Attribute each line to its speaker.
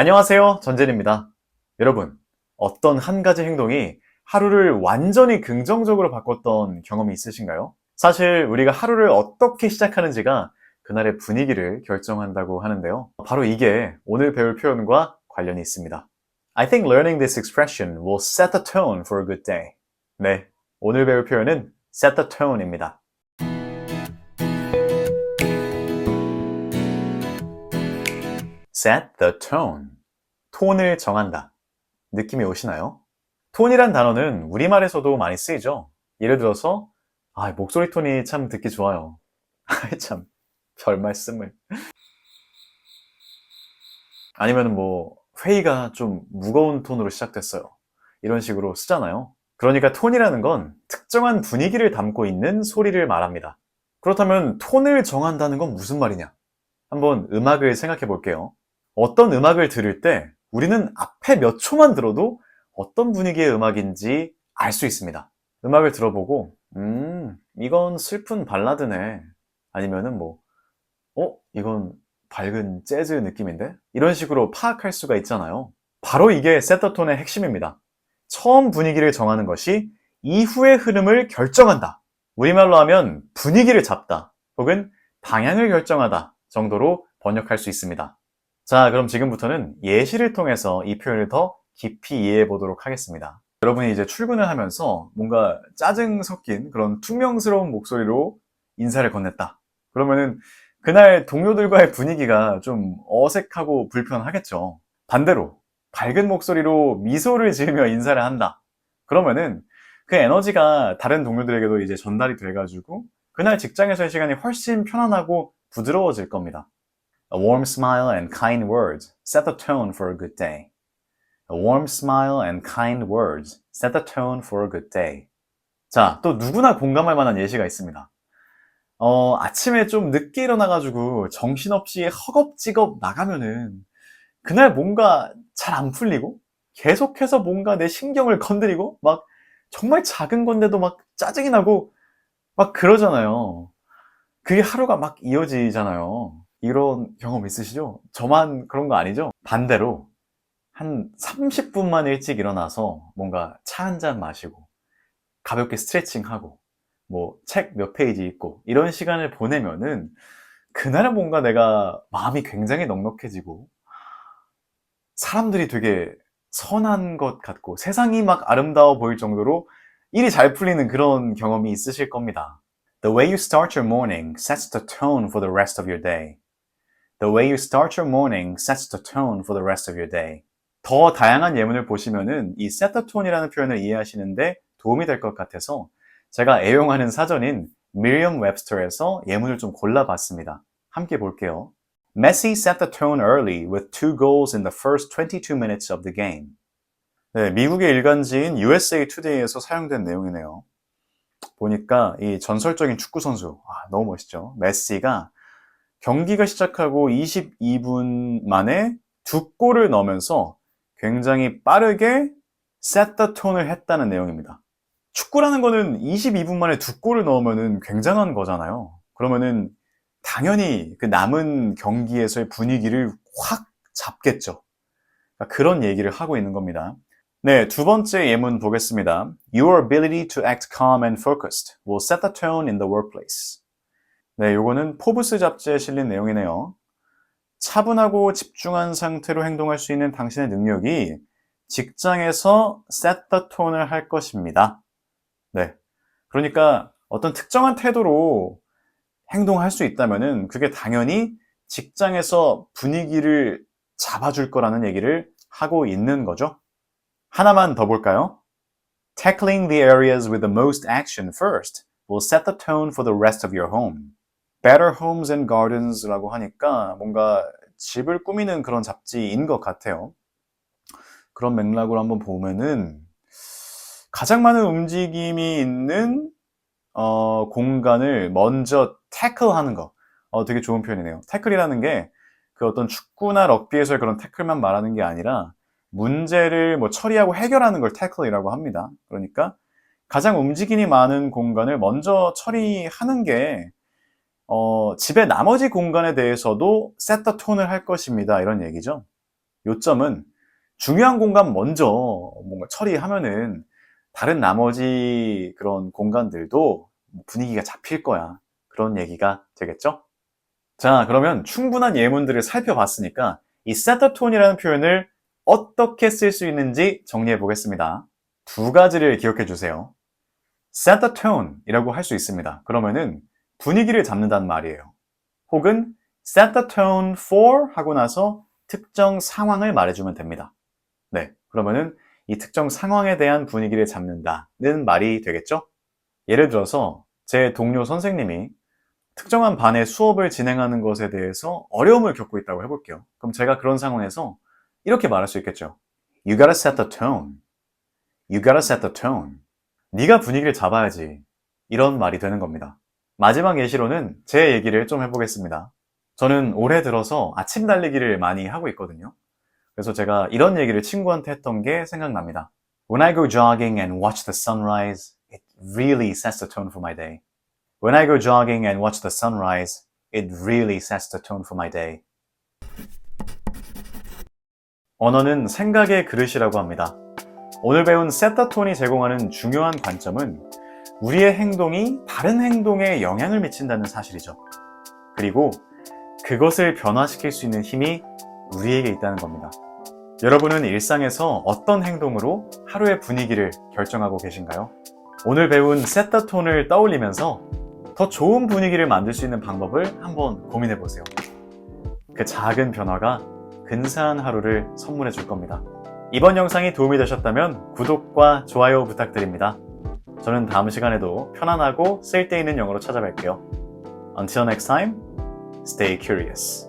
Speaker 1: 안녕하세요. 전진입니다. 여러분, 어떤 한 가지 행동이 하루를 완전히 긍정적으로 바꿨던 경험이 있으신가요? 사실 우리가 하루를 어떻게 시작하는지가 그날의 분위기를 결정한다고 하는데요. 바로 이게 오늘 배울 표현과 관련이 있습니다. I think learning this expression will set the tone for a good day. 네, 오늘 배울 표현은 set the tone입니다. Set the tone. 톤을 정한다. 느낌이 오시나요? 톤이란 단어는 우리말에서도 많이 쓰이죠. 예를 들어서, 아, 목소리 톤이 참 듣기 좋아요. 아, 참, 별 말씀을. 아니면 뭐, 회의가 좀 무거운 톤으로 시작됐어요. 이런 식으로 쓰잖아요. 그러니까 톤이라는 건 특정한 분위기를 담고 있는 소리를 말합니다. 그렇다면 톤을 정한다는 건 무슨 말이냐? 한번 음악을 생각해 볼게요. 어떤 음악을 들을 때 우리는 앞에 몇 초만 들어도 어떤 분위기의 음악인지 알 수 있습니다. 음악을 들어보고, 음, 이건 슬픈 발라드네. 아니면은 뭐, 어, 이건 밝은 재즈 느낌인데? 이런 식으로 파악할 수가 있잖아요. 바로 이게 세터톤의 핵심입니다. 처음 분위기를 정하는 것이 이후의 흐름을 결정한다. 우리말로 하면 분위기를 잡다 혹은 방향을 결정하다 정도로 번역할 수 있습니다. 자, 그럼 지금부터는 예시를 통해서 이 표현을 더 깊이 이해해 보도록 하겠습니다. 여러분이 이제 출근을 하면서 뭔가 짜증 섞인 그런 투명스러운 목소리로 인사를 건넸다. 그러면은 그날 동료들과의 분위기가 좀 어색하고 불편하겠죠. 반대로 밝은 목소리로 미소를 지으며 인사를 한다. 그러면은 그 에너지가 다른 동료들에게도 이제 전달이 돼가지고 그날 직장에서의 시간이 훨씬 편안하고 부드러워질 겁니다. A warm smile and kind words set the tone for a good day. A warm smile and kind words set the tone for a good day. 자, 또 누구나 공감할 만한 예시가 있습니다. 어, 아침에 좀 늦게 일어나가지고 정신없이 허겁지겁 나가면은 그날 뭔가 잘 안 풀리고 계속해서 뭔가 내 신경을 건드리고 막 정말 작은 건데도 막 짜증이 나고 막 그러잖아요. 그게 하루가 막 이어지잖아요. 이런 경험 있으시죠? 저만 그런 거 아니죠? 반대로 한 30분만 일찍 일어나서 뭔가 차 한 잔 마시고 가볍게 스트레칭하고 뭐 책 몇 페이지 읽고 이런 시간을 보내면은 그날은 뭔가 내가 마음이 굉장히 넉넉해지고 사람들이 되게 선한 것 같고 세상이 막 아름다워 보일 정도로 일이 잘 풀리는 그런 경험이 있으실 겁니다. The way you start your morning sets the tone for the rest of your day. The way you start your morning sets the tone for the rest of your day. 더 다양한 예문을 보시면은 이 set the tone이라는 표현을 이해하시는데 도움이 될 것 같아서 제가 애용하는 사전인 Merriam Webster에서 예문을 좀 골라봤습니다. 함께 볼게요. Messi set the tone early with two goals in the first 22 minutes of the game. 네, 미국의 일간지인 USA Today에서 사용된 내용이네요. 보니까 이 전설적인 축구 선수, 아, 너무 멋있죠. 메시가 경기가 시작하고 22분 만에 두 골을 넣으면서 굉장히 빠르게 the tone을 했다는 내용입니다. 축구라는 거는 22분 만에 두 골을 넣으면 굉장한 거잖아요. 그러면은 당연히 그 남은 경기에서의 분위기를 확 잡겠죠. 그러니까 그런 얘기를 하고 있는 겁니다. 네, 두 번째 예문 보겠습니다. Your ability to act calm and focused will set the tone in the workplace. 네, 요거는 포브스 잡지에 실린 내용이네요. 차분하고 집중한 상태로 행동할 수 있는 당신의 능력이 직장에서 set the tone을 할 것입니다. 네. 그러니까 어떤 특정한 태도로 행동할 수 있다면은 그게 당연히 직장에서 분위기를 잡아줄 거라는 얘기를 하고 있는 거죠. 하나만 더 볼까요? Tackling the areas with the most action first will set the tone for the rest of your home. Better Homes and Gardens라고 하니까 뭔가 집을 꾸미는 그런 잡지인 것 같아요. 그런 맥락으로 한번 보면은 가장 많은 움직임이 있는 어, 공간을 먼저 태클하는 거. 어, 되게 좋은 표현이네요. 태클이라는 게 그 어떤 축구나 럭비에서의 그런 태클만 말하는 게 아니라 문제를 뭐 처리하고 해결하는 걸 태클이라고 합니다. 그러니까 가장 움직임이 많은 공간을 먼저 처리하는 게 어, 집의 나머지 공간에 대해서도 the tone을 할 것입니다. 이런 얘기죠. 요점은 중요한 공간 먼저 뭔가 처리하면은 다른 나머지 그런 공간들도 분위기가 잡힐 거야. 그런 얘기가 되겠죠? 자, 그러면 충분한 예문들을 살펴봤으니까 이 세터 톤이라는 표현을 어떻게 쓸 수 있는지 정리해 보겠습니다. 두 가지를 기억해 주세요. set the tone 이라고 할 수 있습니다. 그러면은 분위기를 잡는다는 말이에요. 혹은 set the tone for 하고 나서 특정 상황을 말해주면 됩니다. 네. 그러면은 이 특정 상황에 대한 분위기를 잡는다는 말이 되겠죠? 예를 들어서 제 동료 선생님이 특정한 반의 수업을 진행하는 것에 대해서 어려움을 겪고 있다고 해볼게요. 그럼 제가 그런 상황에서 이렇게 말할 수 있겠죠. You gotta set the tone. You gotta set the tone. 네가 분위기를 잡아야지. 이런 말이 되는 겁니다. 마지막 예시로는 제 얘기를 좀 해보겠습니다. 저는 올해 들어서 아침 달리기를 많이 하고 있거든요. 그래서 제가 이런 얘기를 친구한테 했던 게 생각납니다. When I go jogging and watch the sunrise, it really sets the tone for my day. When I go jogging and watch the sunrise, it really sets the tone for my day. 언어는 생각의 그릇이라고 합니다. 오늘 배운 세타톤이 제공하는 중요한 관점은 우리의 행동이 다른 행동에 영향을 미친다는 사실이죠. 그리고 그것을 변화시킬 수 있는 힘이 우리에게 있다는 겁니다. 여러분은 일상에서 어떤 행동으로 하루의 분위기를 결정하고 계신가요? 오늘 배운 세타 톤을 떠올리면서 더 좋은 분위기를 만들 수 있는 방법을 한번 고민해 보세요. 그 작은 변화가 근사한 하루를 선물해 줄 겁니다. 이번 영상이 도움이 되셨다면 구독과 좋아요 부탁드립니다. 저는 다음 시간에도 편안하고 쓸데있는 영어로 찾아뵐게요. Until next time, stay curious.